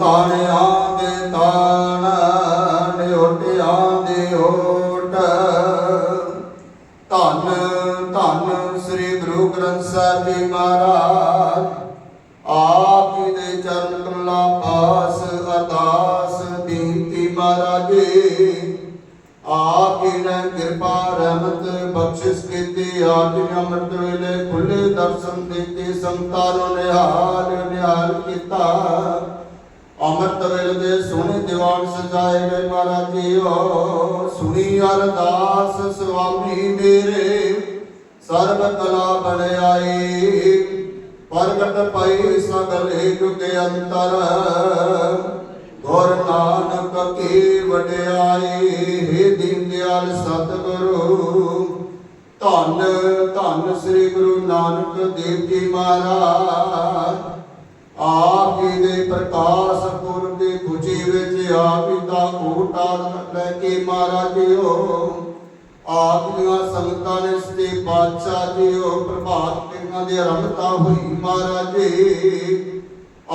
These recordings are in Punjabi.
ਤਾਣਿਆਂ ਦੇ ਤਾਣ ਨਿਉਟਿਆਂ ਦੇ ਓਟ ਧੰਨ ਧੰਨ ਸ੍ਰੀ ਗੁਰੂ ਗ੍ਰੰਥ ਸਾਹਿਬ ਜੀ ਮਹਾਰਾਜ, ਆਪ ਜੀ ਦੇ ਚਰਨ ਕਮਲਾ ਪਾਸ ਅਰਦਾਸ ਬੇਨਤੀ ਮਹਾਰਾਜ ਆਪ ਜੀ ਨੇ ਕਿਰਪਾ, ਰਹਿਮਤ, ਬਖਸ਼ਿਸ਼ ਕੀਤੀ, ਆਪ ਜੀ ਅੰਮ੍ਰਿਤ ਵੇਲੇ ਖੁੱਲੇ ਦਰਸ਼ਨ ਦਿੱਤੇ, ਸੰਤਾਂ ਨੂੰ ਨਿਹਾਲ ਨਿਹਾਲ ਕੀਤਾ। ਅੰਮ੍ਰਿਤ ਵੇਲ ਦੇ ਸੋਹਣੇ ਦੀਵਾਨ ਸਜਾਏ ਗਏ ਮਹਾਰਾਜ ਜੀਓ ਸੁਣੀ ਅਰਦਾਸ ਸੁਆਮੀ ਮੇਰੇ। ਸਰਬ ਕਲਾ ਬਣਾਈ ਪ੍ਰਗਟ ਪਈ ਸਗਲੇ ਜੁਗ ਅੰਤਰ। ਗੁਰ ਨਾਨਕ ਕੀ ਵਡਿਆਈ, ਹੈ ਦੀਨ ਸਤਿਗੁਰੂ। ਧੰਨ ਧੰਨ ਸ੍ਰੀ ਗੁਰੂ ਨਾਨਕ ਦੇਵ ਜੀ ਮਹਾਰਾਜ। ਆਪ ਜੀ ਦੇ ਪ੍ਰਕਾਸ਼ ਪੁਰਬ ਦੀ ਖੁਸ਼ੀ ਵਿੱਚ ਆਪ ਦਾ ਓਟਾ ਲੈ ਕੇ ਮਹਾਰਾਜ ਜੀਓ। ਆਪ ਦੀਆਂ ਸੰਗਤਾਂ ਨੇ ਸਤੇ ਬਾਦਸ਼ਾਹ ਜੀਓ, ਪ੍ਰਭਾਤ ਸਿੰਘਾਂ ਦੀ ਰਮਤਾ ਹੋਈ ਮਹਾਰਾਜ ਜੀ।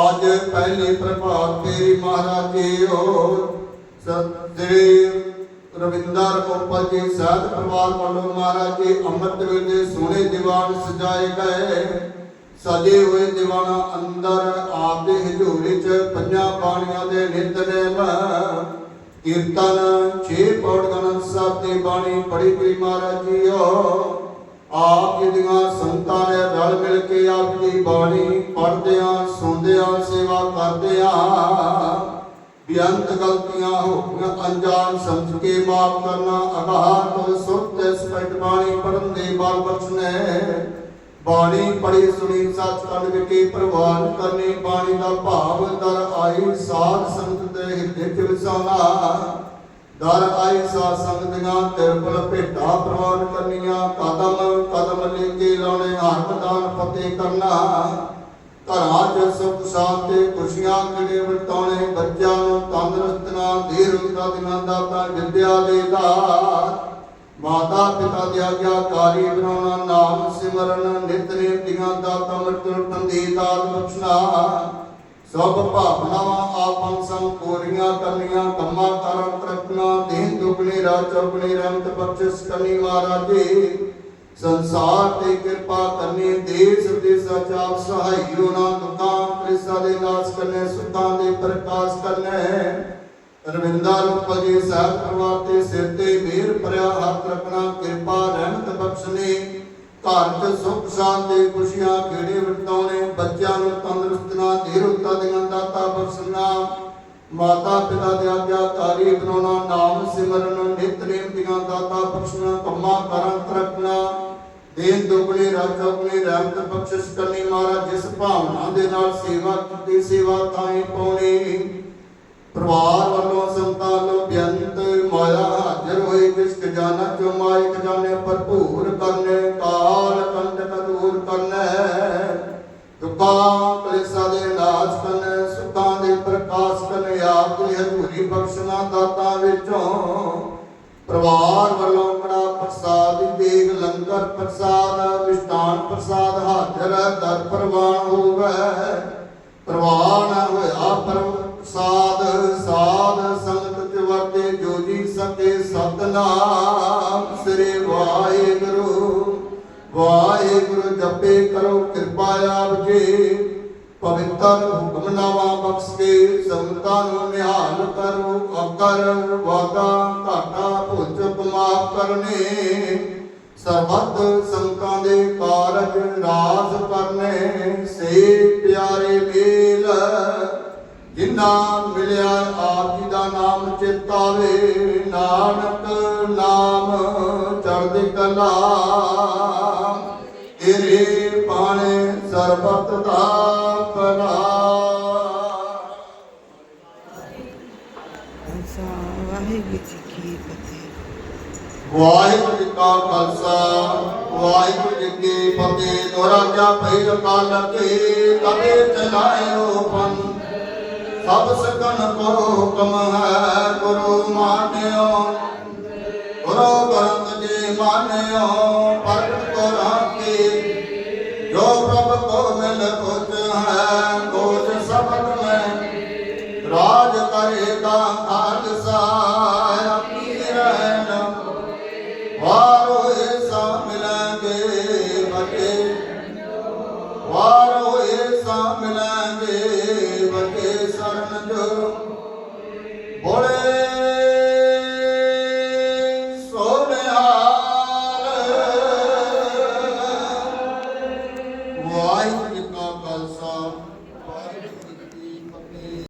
ਅੱਜ ਪਹਿਲੀ ਪ੍ਰਭਾਤ ਤੇਰੀ ਮਹਾਰਾਜ ਜੀਓ। ਸਤਿ ਰਵਿੰਦਰ ਕੋਪਲ ਜੀ ਸਾਹਿਬ ਪਰਿਵਾਰ ਵੱਲੋਂ ਮਹਾਰਾਜ ਜੀ ਅੰਮ੍ਰਿਤ ਵੇਲੇ ਸੋਹਣੇ ਦੀਵਾਨ ਸਜਾਏ ਗਏ। ਸਜੇ ਹੋਏ ਦੀਵਾਨਾਂ ਅੰਦਰ ਆਪ ਦੇ ਹਜ਼ੂਰੀ ਚ ਪੰਜਾਂ ਬਾਣੀਆਂ ਦੇ ਨਿਤਨੇਮ ਕੀਰਤਨ, ਛੇ ਪੌੜ ਗਣਨ ਸਾਹਿਬ ਦੀ ਬਾਣੀ ਪੜੀ ਗਈ ਮਹਾਰਾਜ ਜੀਓ। ਆਪ ਜੀ ਦੀਆਂ ਸੰਤਾਂ ਨੇ ਰਲ ਮਿਲ ਕੇ ਆਪ ਦੀ ਬਾਣੀ ਪੜ੍ਹਦਿਆਂ, ਸੁਣਦਿਆਂ, ਸੇਵਾ ਕਰਦਿਆਂ ਬੇਅੰਤ ਗਲਤੀਆਂ ਹੋ ਗਈਆਂ ਅਣਜਾਣ ਸਮਝ ਕੇ ਮਾਫ ਕਰਨਾ, ਅਗਾਹ ਤੋਂ ਸੁਰਤ ਸਪੈਟ ਬਾਣੀ ਪੜਨ ਦੇ ਬਲ ਬਖਸ਼ਨੇ ਬਾਣੀ ਪੜੀ ਸੁਣੀ, ਸੱਚਖੰਡ ਵਿਖੇ ਪ੍ਰਵਾਨ ਕਰਨੀ, ਬਾਣੀ ਦਾ ਭਾਵ, ਦਰ ਆਈ ਸਾਧ ਸੰਗਤ ਦੇ ਹਿਰਦੇ ਚ ਵਸਾਉਣਾ ਦਰ ਆਈ ਸਾਧ ਸੰਗਤ ਦੀਆਂ ਤਿਰਪਲ ਭੇਟਾ ਪ੍ਰਵਾਨ ਕਰਨੀਆਂ, ਕਦਮ ਕਦਮ ਲੈ ਕੇ ਲਾਉਣੇ ਹੱਥ ਦਾਨ ਫਤਿਹ ਕਰਨਾ। ਘਰਾਂ 'ਚ ਸੁਖ ਸ਼ਾਂਤੀ ਖੁਸ਼ੀਆਂ ਕਿਹੜੇ ਵਰਤਾਉਣੇ, ਬੱਚਿਆਂ ਨੂੰ ਤੰਦਰੁਸਤ ਨਾਲ ਦੀਰਘਤਾ ਦਿਨਾਂ ਦਾ ਤਾਂ ਵਿਦਿਆ ਦੇ ਦਾਤ। ਮਾਤਾ ਪਿਤਾ ਦੀ ਆਗਿਆਕਾਰੀ ਬਣਾਉਣਾ, ਨਾਮ ਸਿਮਰਨ ਨਿਤਨੇਮ ਦੀਆਂ ਦਾਤਾਂ ਮਰਤਨ ਦੀ ਦਾਤ ਬਖਸ਼ਣਾ ਸਭ ਭਾਵਨਾਵਾਂ ਆਪਨ ਸੰਗ ਪੂਰੀਆਂ ਕਰਨੀਆਂ, ਕੰਮਾਂ ਕਾਰਾਂ ਤਰਕਣਾ, ਦੇਹ ਦੁਗਣੀ ਰਾਤ ਚੌਗਣੀ ਰਹਿਮਤ ਬਖਸ਼ਿਸ਼ ਕਰਨੀ ਮਹਾਰਾਜ। ਸੰਸਾਰ ਤੇ ਕਿਰਪਾ ਕਰਨੀ ਦੇਸ ਦੇ ਸਚਾਪ ਸਹਾਈਓ ਨਾ ਦੁਕਾਨ ਕ੍ਰਿਸਾ ਦੇ ਨਾਸ ਕਰਨੇ, ਸੁੱਤਾਂ ਦੇ ਪ੍ਰਕਾਸ਼ ਕਰਨੇ। ਰਵਿੰਦਰ ਰੂਪ ਸਾਹਿਬ ਪਰਿਵਾਰ ਤੇ ਸਿਰ ਤੇ ਮਿਹਰ ਭਰਿਆ ਹੱਥ ਰੱਖਣਾ, ਕਿਰਪਾ ਰਹਿਮਤ ਬਖਸ਼ਣੀ। ਘਰ 'ਚ ਸੁਖ, ਸ਼ਾਂਤੀ, ਖੁਸ਼ੀਆਂ ਖੇੜੇ ਵਰਤਾਉਣੇ ਬੱਚਿਆਂ ਨੂੰ ਤੰਦਰੁਸਤ ਨਾ ਧੀਰਤਾ ਦੀਆਂ ਦਾਤਾ ਬਖਸ਼ਣਾ। ਮਾਤਾ ਪਿਤਾ ਦੇ ਆਗਿਆਕਾਰੀ ਬਣਾਉਣਾ ਨਾਮ ਸਿਮਰਨ ਨਿਤਨੇਮ ਦੀਆਂ ਦਾਤਾ ਬਖਸ਼ਣਾ, ਕੰਮਾਂ ਕਰਾਂ ਤਰਕਣਾ ਦੇਨ ਦੁਗਣੀ ਰਾਤ ਚੌਗਣੀ ਰਹਿਮਤ ਬਖਸ਼ਿਸ਼ ਕਰਨੀ ਮਹਾਰਾਜ, ਜਿਸ ਭਾਵਨਾ ਦੇ ਨਾਲ ਸੇਵਾ ਕੀਤੀ, ਸੇਵਾ ਥਾਈ ਪਾਉਣੀ। ਪਰਿਵਾਰ ਜਿਸ ਖਜ਼ਾਨਾ ਚੋਂ ਮਾਇ ਖਜ਼ਾਨੇ ਭਰਪੂਰ ਕਰਨੇ? ਕਾਲ ਕੰਟਕ ਦੂਰ ਕਰਨੇ। ਦੁੱਖਾਂ ਕਲੇਸ਼ਾਂ ਦੇ ਨਾਸ਼ ਕਰਨੇ। ਸੁੱਖਾਂ ਦੇ ਪ੍ਰਕਾਸ਼ ਕਰਨੇ। ਆਪ ਦੀ ਹਜ਼ੂਰੀ ਬਖਸ਼ਣਾ ਦਾਤਾਂ ਵਿੱਚੋਂ। ਪਰਿਵਾਰ ਵੱਲੋਂ ਕੜਾ ਪ੍ਰਸਾਦ ਦੀ ਦੇਗ, ਲੰਗਰ ਪ੍ਰਸਾਦ ਵਿਸ਼ਟਾਨ ਪ੍ਰਸਾਦ ਹਾਜ਼ਰ ਦਰ ਪ੍ਰਵਾਨ ਹੋਵੇ। ਪ੍ਰਵਾਨ ਹੋਇਆ ਪਰਮ ਸਾਧ ਸਾਧ ਆਪ ਪਵਿੱਤਰ ਹੁਕਮਨਾਮਾ ਬਖਸ਼ ਕੇ ਸੰਗਤਾਂ ਨੂੰ ਨਿਹਾਲ ਕਰੋ ਅਕਰ ਵਾਦਾ ਘਾਟਾ ਭੁੱਲ ਮਾਫ ਕਰਨੇ। ਸਰਬੱਤ ਸੰਤਾਂ ਦੇ ਕਾਰਜ ਰਾਜ ਕਰਨੇ। ਸੇ ਪਿਆਰੇ ਮੇਲ ਜਿਨ੍ਹਾਂ ਮਿਲਿਆ ਆਪ ਜੀ ਦਾ ਨਾਮ ਚਿਤਾਵੇ। ਨਾਨਕ ਨਾਮ ਚੜ੍ਹਦੀ ਕਲਾ। ਵਾਹਿਗੁਰੂ ਜੀ ਕੀ ਫਤਿਹ। ਵਾਹਿਗੁਰੂ ਜੀ ਕਾ ਖਾਲਸਾ ਵਾਹਿਗੁਰੂ ਜੀ ਕੀ ਫਤਿਹ। ਦੋਰਾ ਕਿਆ ਭਈ ਕਾਲ ਕੇ ਕਬੇ ਚਲਾਇਓ ਪੰਨ ਸਭ ਸਕਨ ਕੋ ਹੁਕਮ ਹੈ ਗੁਰੂ ਮਾਨਿਓ। ਗੁਰੂ ਗ੍ਰੰਥ ਜੀ ਮਾਨਿਓ। રાજ કરે દાતા